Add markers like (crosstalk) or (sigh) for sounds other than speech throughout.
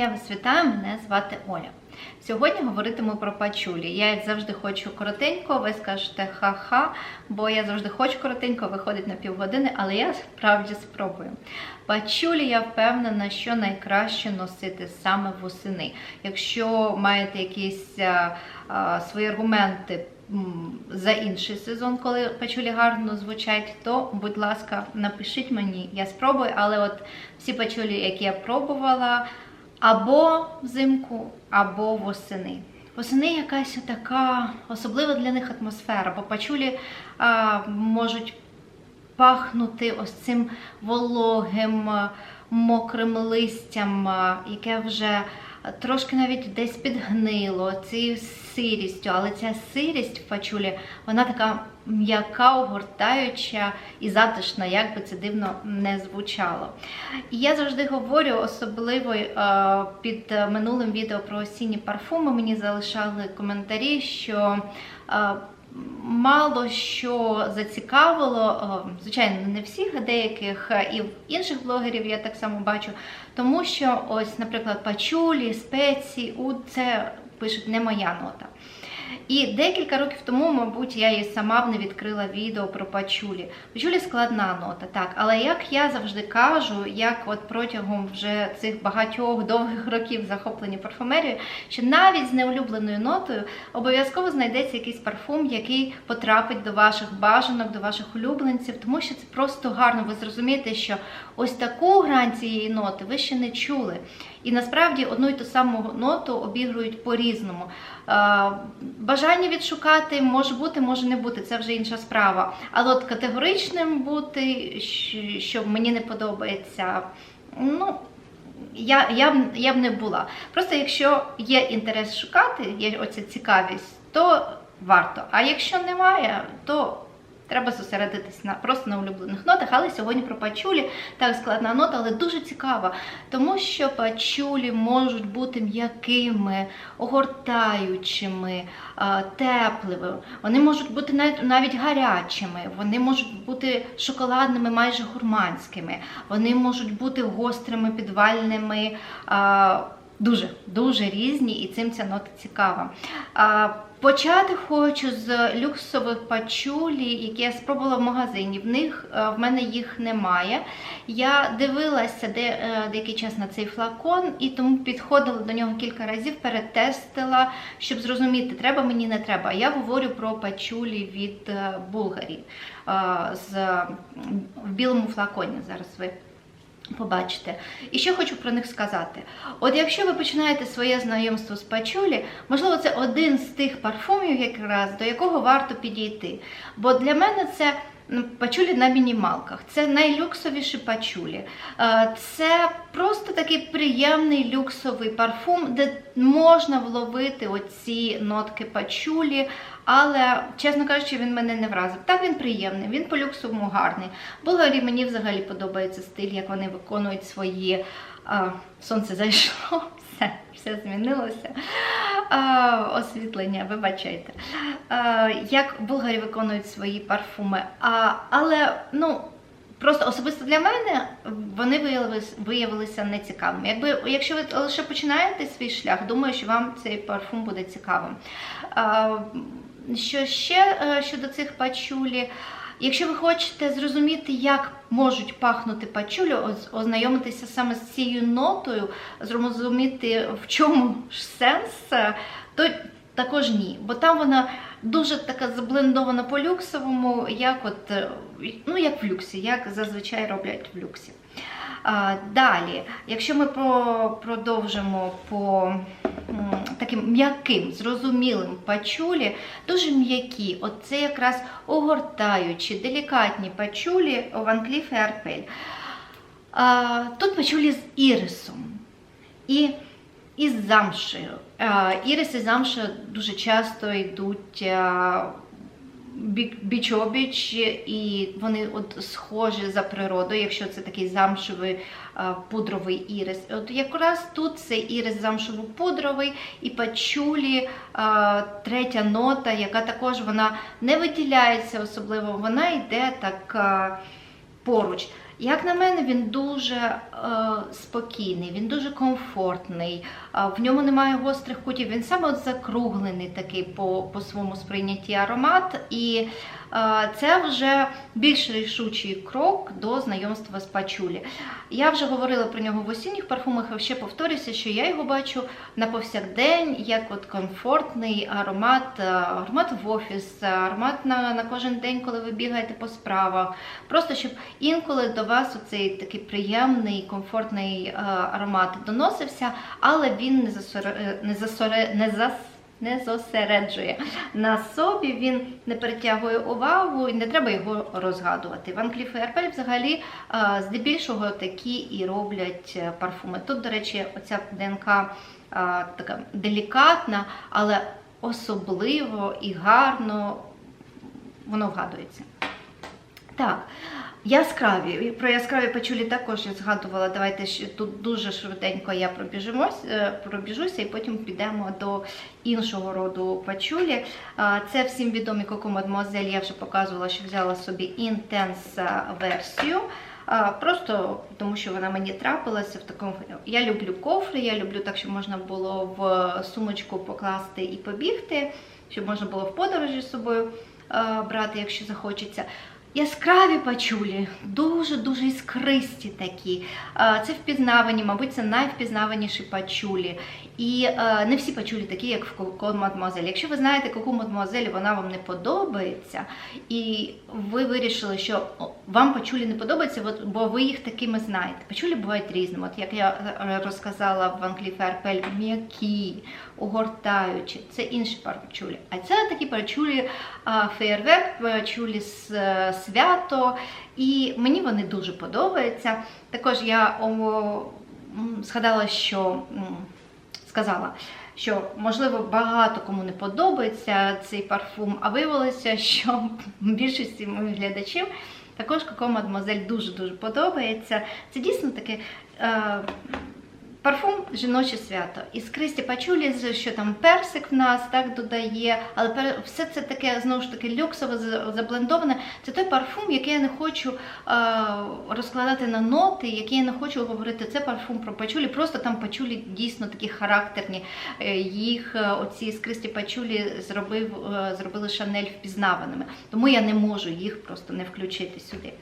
Я вас вітаю, мене звати Оля. Сьогодні говоритиму про пачулі. Я як завжди хочу коротенько, ви скажете ха-ха, бо я завжди хочу коротенько, виходить на півгодини, але я справді спробую. Пачулі я впевнена, що найкраще носити саме восени. Якщо маєте якісь а, а, свої аргументи за інший сезон, коли пачулі гарно звучать, то, будь ласка, напишіть мені, я спробую, але от всі пачулі, які я пробувала, або взимку, або восени. Восени якась така особлива для них атмосфера, бо пачулі а, можуть пахнути ось цим вологим, мокрим листям, яке вже трошки навіть десь підгнило, цією сирістю, але ця сирість в пачулі, вона така м'яка, огортаюча і затишна, як би це дивно не звучало. І я завжди говорю, особливо е, під минулим відео про осінні парфуми мені залишали коментарі, що е, мало що зацікавило, е, звичайно, не всіх, а деяких е, і в інших блогерів я так само бачу, тому що ось, наприклад, пачулі, спеції, у це пишуть не моя нота. І декілька років тому, мабуть, я і сама б не відкрила відео про пачулі. Пачулі складна нота, так. Але як я завжди кажу, як от протягом вже цих багатьох довгих років захоплення парфумерією, що навіть з неулюбленою нотою обов'язково знайдеться якийсь парфум, який потрапить до ваших бажанок, до ваших улюбленців, тому що це просто гарно. Ви зрозумієте, що ось таку грань цієї ноти ви ще не чули. І насправді одну і ту саму ноту обігрують по-різному. Е, Бажання відшукати може бути, може не бути, це вже інша справа. Але от категоричним бути, що мені не подобається, ну. Я, я, я б не була. Просто якщо є інтерес шукати, є оця цікавість, то варто. А якщо немає, то треба зосередитись на просто на улюблених нотах. Але сьогодні про пачулі так складна нота, але дуже цікава, тому що пачулі можуть бути м'якими, огортаючими, теплими. Вони можуть бути навіть, навіть гарячими, вони можуть бути шоколадними, майже гурманськими. Вони можуть бути гострими, підвальними. Дуже дуже різні, і цим ця нота цікава. Почати хочу з люксових пачулі, які я спробувала в магазині. В них е, в мене їх немає. Я дивилася де, е, деякий час на цей флакон і тому підходила до нього кілька разів, перетестила, щоб зрозуміти, треба мені не треба. Я говорю про пачулі від е, Булгарі з в білому флаконі. Зараз ви побачите. І що хочу про них сказати. От якщо ви починаєте своє знайомство з пачулі, можливо, це один з тих парфумів, якраз до якого варто підійти. Бо для мене це пачулі на мінімалках. Це найлюксовіші пачулі. Е, Це просто такий приємний люксовий парфум, де можна вловити оці нотки пачулі. Але, чесно кажучи, він мене не вразив. Так він приємний, він по люксовому гарний. Болгарі мені взагалі подобається стиль, як вони виконують свої. А, сонце зайшло, (laughs) все, все змінилося. Освітлення, вибачайте. Як болгарі виконують свої парфуми. Але, ну. Просто особисто для мене вони виявилися, виявилися нецікавими. Якби, якщо ви лише починаєте свій шлях, думаю, що вам цей парфум буде цікавим. Що ще е, щодо цих пачулі? Якщо ви хочете зрозуміти, як можуть пахнути пачулі, оз- ознайомитися саме з цією нотою, зрозуміти, в чому ж сенс, е, то також ні. Бо там вона дуже така заблендована по люксовому, як от, е, ну, як в люксі, як зазвичай роблять в люксі. Далі, якщо ми про, продовжимо по таким м'яким, зрозумілим пачулі, дуже м'які, от це якраз огортаючі, делікатні пачулі Ван Кліф і Арпель. Тут пачулі з ірисом і, і з замшею. А, Ірис і дуже часто йдуть біч-обіч, і вони от схожі за природою, якщо це такий замшевий а, пудровий ірис. От якраз тут це ірис замшево-пудровий і пачулі, а, третя нота, яка також вона не виділяється особливо, вона йде так а, поруч. Як на мене, він дуже е, спокійний, він дуже комфортний, е, в ньому немає гострих кутів, він саме от закруглений такий по, по своєму сприйнятті аромат. І це вже більш рішучий крок до знайомства з пачулі. Я вже говорила про нього в осінніх парфумах, а ще повторюся, що я його бачу на повсякдень, як от комфортний аромат, е, аромат в офіс, аромат на, на кожен день, коли ви бігаєте по справах. Просто щоб інколи до вас оцей такий приємний, комфортний е, аромат доносився, але він не засоре, не засоре, не зас. Не зосереджує на собі, він не перетягує увагу і не треба його розгадувати. Ван Кліф і взагалі е, здебільшого такі і роблять е, парфуми. Тут, до речі, оця ДНК е, така делікатна, але особливо і гарно воно вгадується. Так, яскраві. Про яскраві пачулі також я згадувала. Давайте тут дуже швиденько я пробіжимось, е, пробіжуся і потім підемо до іншого роду пачулі. Це всім відомі Coco Mademoiselle, Я вже показувала, що взяла собі інтенс версію. Просто тому, що вона мені трапилася в такому. Я люблю кофри, я люблю так, щоб можна було в сумочку покласти і побігти, щоб можна було в подорожі з собою брати, якщо захочеться. Яскраві пачулі, дуже-дуже іскристі такі. Е, Це впізнавані, мабуть, це найвпізнаваніші пачулі. І е, не всі пачулі такі, як в Coco Mademoiselle. Якщо ви знаєте Coco Mademoiselle, вона вам не подобається, і ви вирішили, що вам пачулі не подобаються, бо ви їх такими знаєте. Пачулі бувають різними. От як я е, розказала в Van Cleef м'які, огортаючі, це інші пачулі. А це такі феєрверк, пачулі з е, свято, і мені вони дуже подобаються. Також я згадала, що сказала, що можливо багато кому не подобається цей парфум, а виявилося, що більшості моїх глядачів також Coco Mademoiselle дуже-дуже подобається. Це дійсно таке. Е, Парфум жіноче свято. Іскристі пачулі, що там персик в нас так додає, але все це таке знову ж таки люксове, за- заблендоване. Це той парфум, який я не хочу е, розкладати на ноти, який я не хочу говорити. Це парфум про пачулі. Просто там пачулі дійсно такі характерні. Е, Їх е, оці іскристі пачулі зробив, е, зробили Шанель впізнаваними. Тому я не можу їх просто не включити сюди.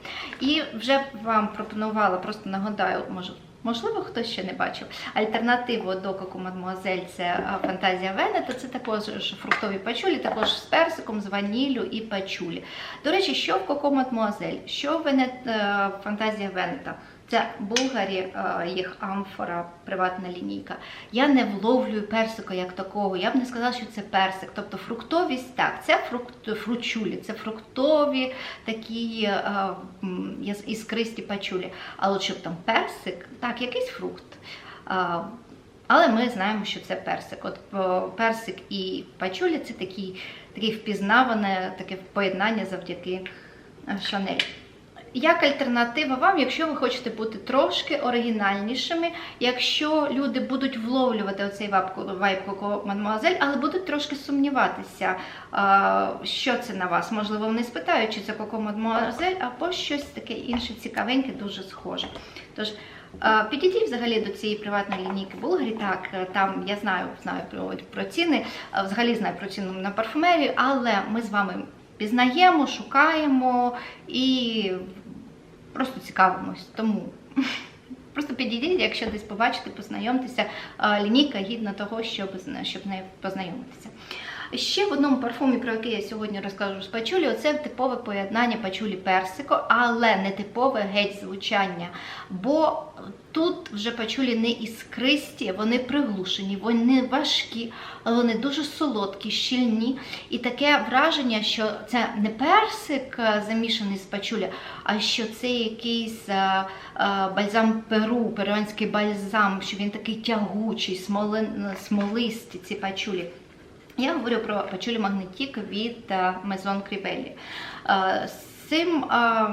І вже вам пропонувала, просто нагадаю, може. Можливо, хтось ще не бачив. Альтернативу до коку мадмуазель – це фантазія Венета. Це також фруктові пачулі, також з персиком, з ваніллю і пачулі. До речі, що в коко мадмуазель, що в е, фантазія Венета? Це Булгарі, е, їх амфора, приватна лінійка. Я не вловлюю персика як такого. Я б не сказала, що це персик. Тобто фруктовість так, це фрукт, фручулі, це фруктові такі е, м, іскристі пачулі. Але от щоб там персик, так, якийсь фрукт. А, але ми знаємо, що це персик. От персик і пачулі це такі, таке впізнаване таке поєднання завдяки е, Шанель. Як альтернатива вам, якщо ви хочете бути трошки оригінальнішими, якщо люди будуть вловлювати оцей вайб вайб Coco але будуть трошки сумніватися, що це на вас. Можливо, вони спитають, чи це Coco Mademoiselle, або щось таке інше цікавеньке, дуже схоже. Тож, Підійдіть взагалі до цієї приватної лінійки Булгарі. Так, там я знаю, знаю про, про ціни, взагалі знаю про ціну на парфумерію, але ми з вами пізнаємо, шукаємо і просто цікавимось. Тому (laughs) просто підійдіть, якщо десь побачите, познайомтеся. Лінійка гідна того, щоб, щоб не познайомитися. Ще в одному парфумі, про який я сьогодні розкажу з пачулі, оце типове поєднання пачулі персико, але не типове геть звучання. Бо тут вже пачулі не іскристі, вони приглушені, вони важкі, але вони дуже солодкі, щільні. І таке враження, що це не персик е, замішаний з пачулі, а що це якийсь е, е, бальзам Перу, перуанський бальзам, що він такий тягучий, смоли, смолисті ці пачулі. Я говорю про пачулі магнетік від Crivelli. Е, З цим е,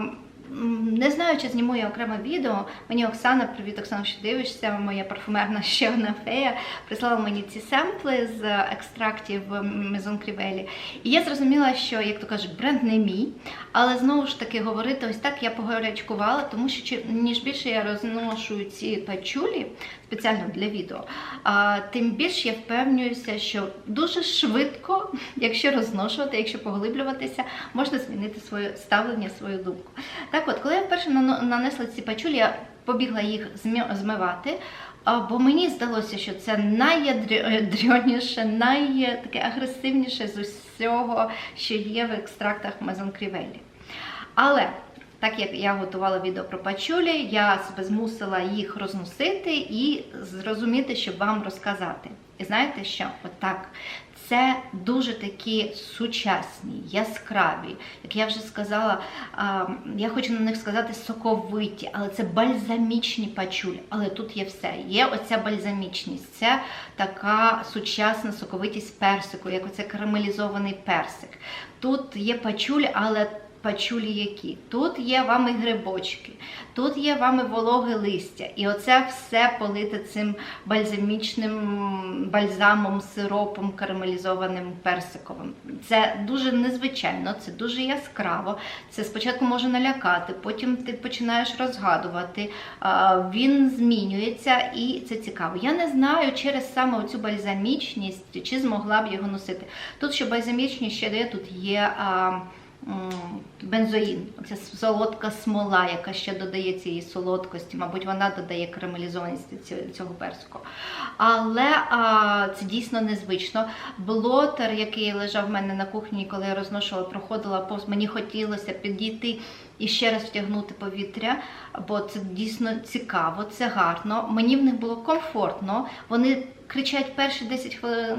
не знаю, чи зніму я окреме відео. Мені Оксана, привіт, Оксана, що дивишся, моя парфумерна (laughs) ще одна фея, прислала мені ці семпли з екстрактів Мезон Крівелі. І я зрозуміла, що, як то кажуть, бренд не мій. Але знову ж таки говорити ось так я погарячкувала, тому що ніж більше я розношу ці пачулі спеціально для відео, тим більше я впевнююся, що дуже швидко, якщо розношувати, якщо поглиблюватися, можна змінити своє ставлення, свою думку. Так от, коли я вперше нанесла ці пачулі, я побігла їх змивати. Бо мені здалося, що це найядрьоніше, найтаке агресивніше з усього, що є в екстрактах мезонкрівелі. Але так як я готувала відео про пачулі, я себе змусила їх розносити і зрозуміти, щоб вам розказати. І знаєте що? Отак. Це дуже такі сучасні, яскраві, як я вже сказала, я хочу на них сказати соковиті, але це бальзамічні пачулі. Але тут є все. Є оця бальзамічність, це така сучасна соковитість персику, як оце карамелізований персик. Тут є пачулі, але пачулі. Тут є вами грибочки, тут є вами вологе листя. І оце все полите цим бальзамічним бальзамом, сиропом, карамелізованим персиковим. Це дуже незвичайно, це дуже яскраво. Це спочатку може налякати, потім ти починаєш розгадувати. Він змінюється і це цікаво. Я не знаю через саме оцю бальзамічність, чи змогла б його носити. Тут ще бальзамічність ще дає, тут є. Бензоїн, це солодка смола, яка ще додає цієї солодкості, мабуть, вона додає карамелізованості ці- цього персику. Але а, це дійсно незвично. Блотер, який лежав в мене на кухні, коли я розношувала, проходила повз, мені хотілося підійти і ще раз втягнути повітря, бо це дійсно цікаво, це гарно. Мені в них було комфортно. Вони кричать перші 10 хвилин.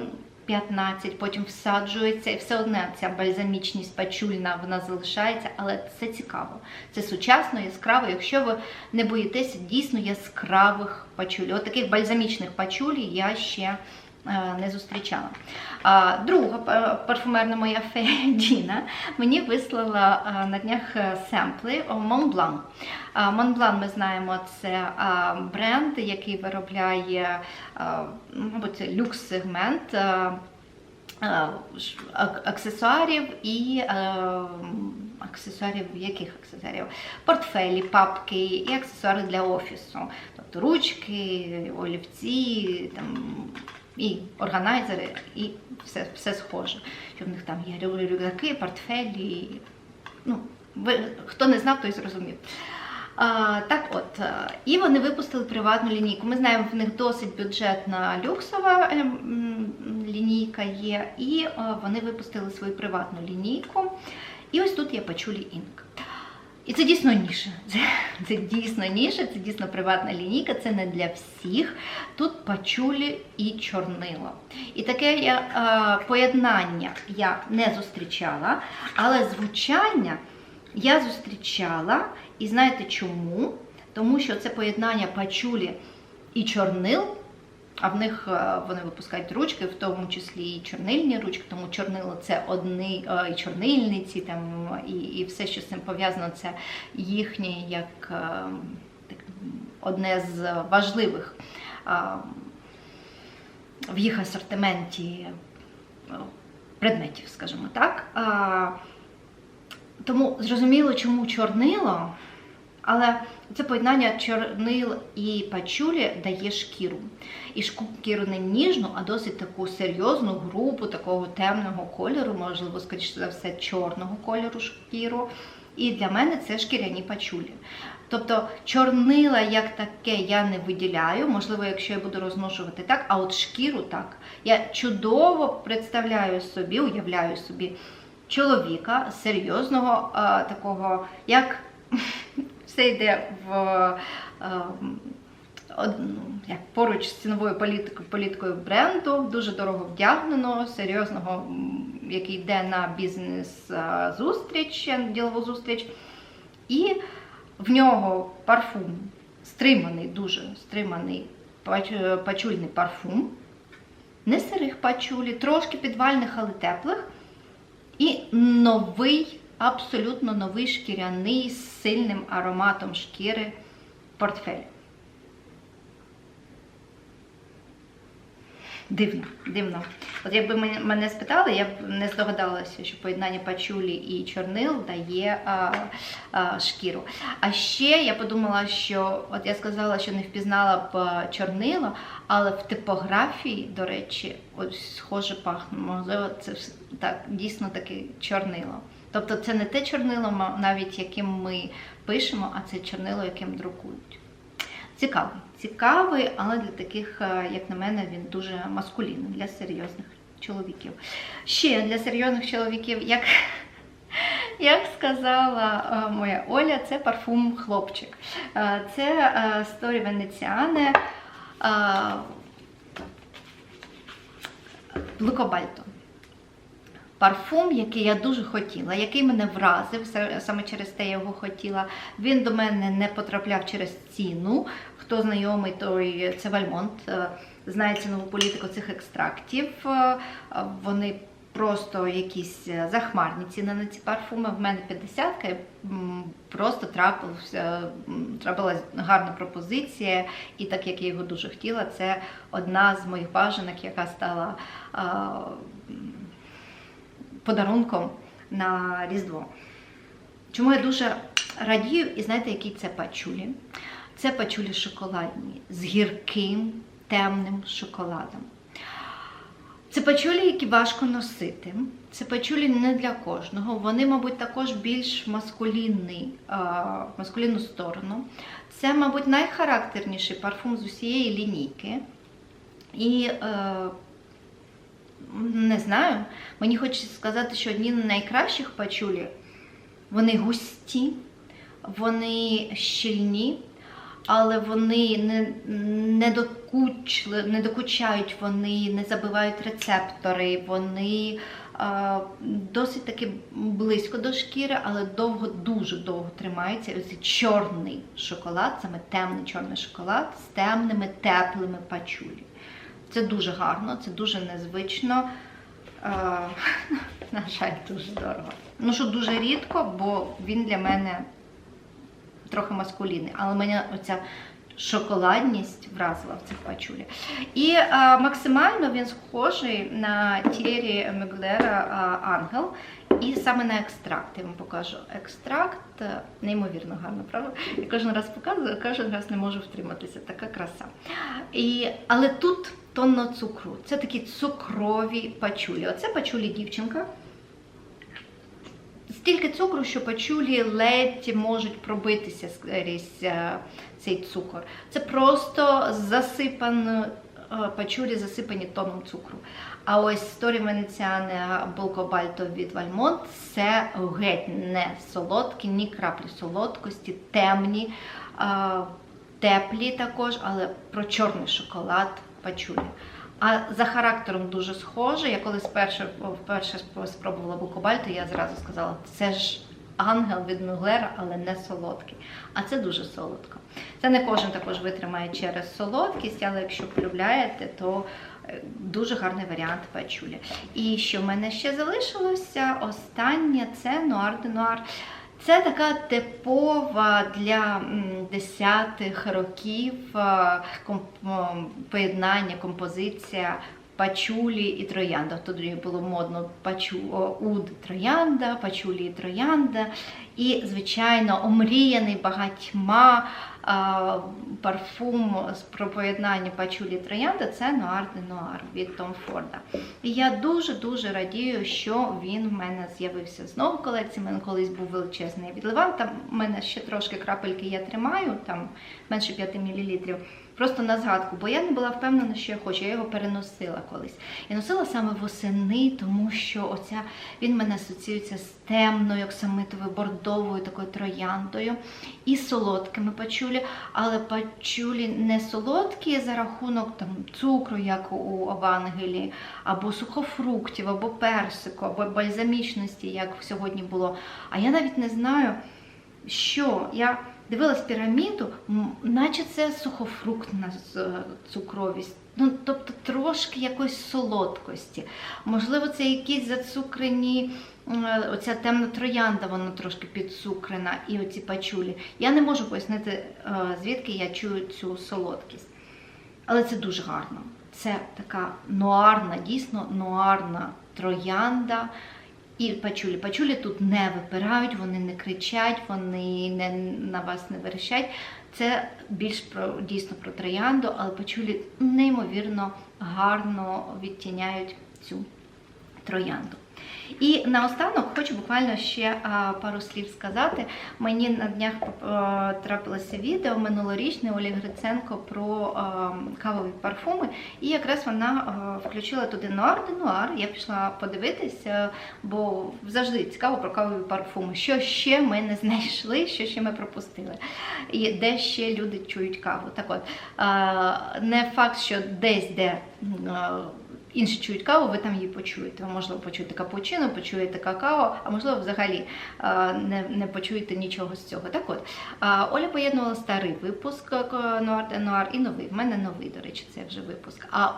15, потім всаджується, і все одне ця бальзамічність пачульна вона залишається, але це цікаво. Це сучасно, яскраво. Якщо ви не боїтеся дійсно яскравих пачуль. От таких бальзамічних пачуль я ще не зустрічала. Друга парфумерна моя фея (laughs) Діна мені вислала е, на днях е, семпли. А, Montblanc, ми знаємо, це бренд, який виробляє, мабуть, люкс-сегмент. аксесуарів і е, аксесуарів, яких аксесуарів? Портфелі, папки і аксесуари для офісу. Тобто ручки, олівці, там, і органайзери, і все, все схоже. Що в них там є рюкзаки, портфелі. Ну, ви, хто не знав, той зрозумів. А, так от, е, і вони випустили приватну лінійку. Ми знаємо, в них досить бюджетна люксова е, лінійка є, і е, вони випустили свою приватну лінійку. І ось тут є Пачулі Інк. І це дійсно ніша. Це, це дійсно ніша, це дійсно приватна лінійка, це не для всіх. Тут пачулі і чорнило. І таке я, е, поєднання я не зустрічала, але звучання я зустрічала. І знаєте чому? Тому що це поєднання пачулі і чорнил. А в них е, вони випускають ручки, в тому числі і чорнильні ручки, тому чорнило це одні е, і чорнильниці, там і, і все, що з цим пов'язано, це їхнє як е, так, одне з важливих в їх асортименті предметів, скажімо так. Тому зрозуміло, чому чорнило, але це поєднання чорнил і пачулі дає шкіру. І шкіру не ніжну, а досить таку серйозну, грубу, такого темного кольору, можливо, скоріше за все, чорного кольору шкіру. І для мене це шкіряні пачулі. Тобто чорнила як таке я не виділяю, можливо, якщо я буду розношувати так, а от шкіру так. Я чудово представляю собі, уявляю собі чоловіка серйозного, а, такого, як все йде в од- ну, як поруч з ціновою політикою, політикою бренду, дуже дорого вдягненого, серйозного, який йде на бізнес-зустріч, ділову зустріч. І в нього парфум стриманий, дуже стриманий пачульний парфум. Не сирих пачулі, трошки підвальних, але теплих. І новий абсолютно новий шкіряний з сильним ароматом шкіри портфель. Дивно, дивно. От якби мене- спитали, я б не здогадалася, що поєднання пачулі і чорнил дає а, а, шкіру. А ще я подумала, що от я сказала, що не впізнала б чорнило, але в типографії, до речі, ось схоже пахне. Можливо, це так дійсно таке чорнило. Тобто це не те чорнило, навіть яким ми пишемо, а це чорнило, яким друкують. Цікавий, цікавий, але для таких, е, як на мене, він дуже маскулінний для серйозних чоловіків. Ще для серйозних чоловіків, як, (laughs) як сказала е, моя Оля, це парфум хлопчик. Е, Це Сторі Венеціане Блукобальто. Парфум, який я дуже хотіла, який мене вразив, саме через те я його хотіла. Він до мене не потрапляв через ціну. Хто знайомий, той це Вальмонт, е, знає цінову політику цих екстрактів. Е, е, Вони просто якісь е, захмарні ціни на ці парфуми. В мене 50 і м, просто трапився, м, трапилась гарна пропозиція, і так як я його дуже хотіла, це одна з моїх бажанок, яка стала. Подарунком на Різдво. Чому я дуже радію, і знаєте, які це пачулі? Це пачулі шоколадні з гірким темним шоколадом. Це пачулі, які важко носити. Це пачулі не для кожного. Вони, мабуть, також більш маскулінний, а, маскулінну сторону. Це, мабуть, найхарактерніший парфум з усієї лінійки. І е, не знаю, мені хочеться сказати, що одні з найкращих пачулі, вони густі, вони щільні, але вони не, не, докучли, не докучають, вони не забивають рецептори, вони е, досить таки близько до шкіри, але довго, дуже довго тримаються. Ось чорний шоколад, саме темний чорний шоколад з темними теплими пачулі. Це дуже гарно, це дуже незвично. Е, (laughs) на жаль, дуже дорого. Ну, що дуже рідко, бо він для мене трохи маскулінний. Але мене оця шоколадність вразила в цих пачулі. І е, максимально він схожий на Тірі Меглера е, Ангел. І саме на екстракт я вам покажу. Екстракт неймовірно гарно, правда? Я кожен раз показую, кожен раз не можу втриматися. Така краса. І, але тут тонно цукру. Це такі цукрові пачулі. Оце пачулі дівчинка. Стільки цукру, що пачулі ледь можуть пробитися скрізь е, цей цукор. Це просто засипано, е, пачулі засипані тоном цукру. А ось Сторі Венеціане Болкобальто від Вальмонт це геть не солодкі, ні краплі солодкості, темні, е, теплі також, але про чорний шоколад пачулі. А за характером дуже схоже. Я коли вперше, вперше спробувала букобальто, я зразу сказала, це ж ангел від Мюглера, але не солодкий. А це дуже солодко. Це не кожен також витримає через солодкість, але якщо полюбляєте, то е, дуже гарний варіант пачулі. І що в мене ще залишилося? Останнє це нуар де нуар. Це така типова для десятих років е, поєднання, композиція пачулі і троянда. Тоді було модно пачу, уд троянда, пачулі і троянда. І, звичайно, омріяний багатьма а, парфум з про поєднання пачулі і троянда це Нуар де Нуар від Том Форда. І я дуже-дуже радію, що він в мене з'явився знову в колекції. У мене колись був величезний відливан. Там в мене ще трошки крапельки я тримаю, там менше 5 мл. Просто на згадку, бо я не була впевнена, що я хочу. Я його переносила колись. І носила саме восени, тому що оця він мене асоціюється з темною, оксамитовою, бордовою такою трояндою і солодкими пачулі, але пачулі не солодкі за рахунок там цукру, як у Авангелі, або сухофруктів, або персику, або бальзамічності, як сьогодні було. А я навіть не знаю, що я дивилась піраміду, наче це сухофруктна цукровість. Ну, тобто трошки якоїсь солодкості. Можливо, це якісь зацукрені, е, оця темна троянда, вона трошки підцукрена, і оці пачулі. Я не можу пояснити, е, звідки я чую цю солодкість. Але це дуже гарно. Це така нуарна, дійсно нуарна троянда. І пачулі. Пачулі тут не випирають, вони не кричать, вони не, на вас не верещать. Це більш про дійсно про троянду, але пачулі неймовірно гарно відтіняють цю троянду. І наостанок хочу буквально ще пару слів сказати. Мені на днях а, трапилося відео минулорічне Олі Гриценко про кавові парфуми, і якраз вона а, включила туди нуар де нуар. Я пішла подивитися, бо завжди цікаво про кавові парфуми. Що ще ми не знайшли, що ще ми пропустили, і де ще люди чують каву. Так от а, не факт, що десь де. А, інші чують каву, ви там її почуєте. Ви можливо почуєте капучино, почуєте какао, а можливо, взагалі не, не почуєте нічого з цього. Так от Оля поєднувала старий випуск е, Нуар і новий. В мене новий, до речі, це вже випуск. А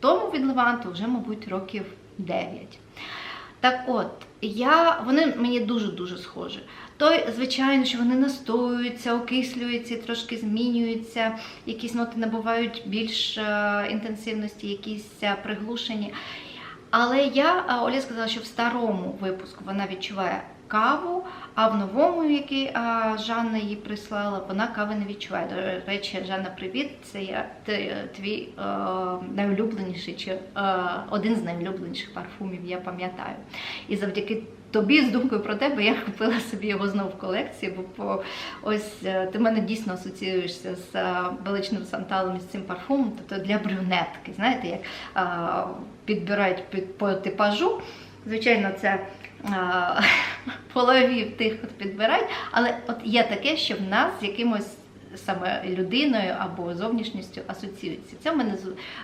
тому від Леванту вже, мабуть, років 9. Так от, я, вони мені дуже-дуже схожі. Той, звичайно, що вони настоюються, окислюються, трошки змінюються, якісь ноти набувають більш е, інтенсивності, якісь е, приглушені. Але я, Оля сказала, що в старому випуску вона відчуває каву, а в новому, який Жанна їй прислала, вона кави не відчуває. До речі, Жанна, привіт, це я твій е, найулюбленіший чи е, один з найулюбленіших парфумів, я пам'ятаю. І завдяки тобі з думкою про тебе я (laughs) купила собі його знову в колекції, бо ось е, ти мене дійсно асоціюєшся з е, величним санталом і з цим парфумом, тобто для брюнетки. Знаєте, як е, підбирають під, по типажу. Звичайно, це а, (laughs) полові тих, хто підбирають, але от є таке, що в нас з якимось саме людиною або зовнішністю асоціюється. Це в мене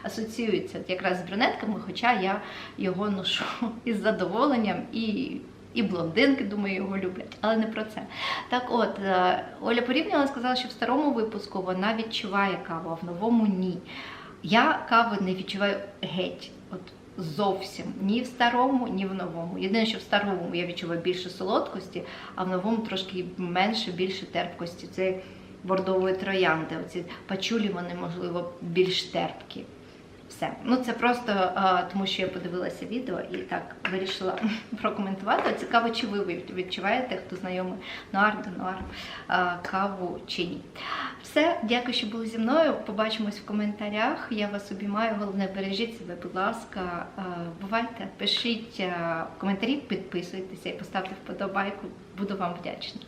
асоціюється якраз з брюнетками, хоча я його ношу (laughs) із задоволенням і. І блондинки, думаю, його люблять, але не про це. Так от, е, Оля порівняла, сказала, що в старому випуску вона відчуває каву, а в новому ні. Я кави не відчуваю геть. От зовсім ні в старому, ні в новому. Єдине, що в старому я відчуваю більше солодкості, а в новому трошки менше, більше терпкості. Це бордової троянди. Оці пачулі, вони, можливо, більш терпкі. Все. Ну це просто а, тому, що я подивилася відео і так вирішила (laughs) прокоментувати. Цікаво, чи ви відчуваєте, хто знайомий нуар до нуар каву чи ні. Все, дякую, що були зі мною. Побачимось в коментарях. Я вас обіймаю. Головне, бережіть себе, будь ласка. А, Бувайте, пишіть а, коментарі, підписуйтеся і поставте вподобайку. Буду вам вдячна.